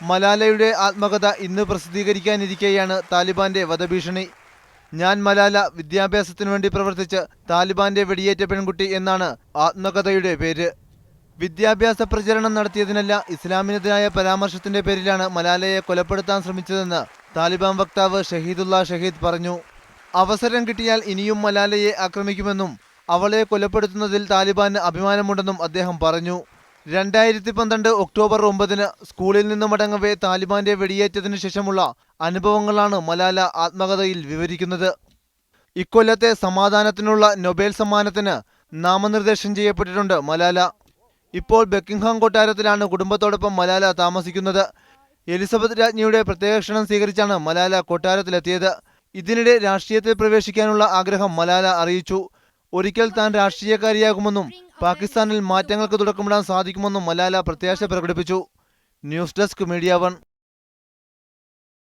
മലാലയുടെ ആത്മകഥ ഇന്ന് പ്രസിദ്ധീകരിക്കാനിരിക്കെയാണ് താലിബാന്റെ വധഭീഷണി. ഞാൻ മലാല വിദ്യാഭ്യാസത്തിനു വേണ്ടി പ്രവർത്തിച്ച് താലിബാന്റെ വെടിയേറ്റ പെൺകുട്ടി എന്നാണ് ആത്മകഥയുടെ പേര്. വിദ്യാഭ്യാസ പ്രചരണം നടത്തിയതിനല്ല ഇസ്ലാമിനെതിരായ പരാമർശത്തിന്റെ പേരിലാണ് മലാലയെ കൊലപ്പെടുത്താൻ ശ്രമിച്ചതെന്ന് താലിബാൻ വക്താവ് ഷഹീദുള്ള ഷഹീദ് പറഞ്ഞു. അവസരം കിട്ടിയാൽ ഇനിയും മലാലയെ ആക്രമിക്കുമെന്നും അവളെ കൊലപ്പെടുത്തുന്നതിൽ താലിബാന് അഭിമാനമുണ്ടെന്നും അദ്ദേഹം പറഞ്ഞു. രണ്ടായിരത്തി പന്ത്രണ്ട് ഒക്ടോബർ ഒമ്പതിന് സ്കൂളിൽ നിന്ന് മടങ്ങവേ താലിബാന്റെ വെടിയേറ്റതിനു ശേഷമുള്ള അനുഭവങ്ങളാണ് മലാല ആത്മകഥയിൽ വിവരിക്കുന്നത്. ഇക്കൊല്ലത്തെ സമാധാനത്തിനുള്ള നൊബേൽ സമ്മാനത്തിന് നാമനിർദ്ദേശം ചെയ്യപ്പെട്ടിട്ടുണ്ട് മലാല. ഇപ്പോൾ ബക്കിംഗ്ഹാം കൊട്ടാരത്തിലാണ് കുടുംബത്തോടൊപ്പം മലാല താമസിക്കുന്നത്. എലിസബത്ത് രാജ്ഞിയുടെ പ്രത്യേക ക്ഷണം സ്വീകരിച്ചാണ് മലാല കൊട്ടാരത്തിലെത്തിയത്. ഇതിനിടെ രാഷ്ട്രീയത്തിൽ പ്രവേശിക്കാനുള്ള ആഗ്രഹം മലാല അറിയിച്ചു. ഒരിക്കൽ താൻ രാഷ്ട്രീയക്കാരിയാകുമെന്നും പാകിസ്ഥാനിൽ മാറ്റങ്ങൾക്ക് തുടക്കമിടാൻ സാധിക്കുമെന്നും മലാല പ്രത്യാശ പ്രകടിപ്പിച്ചു. News desk media one.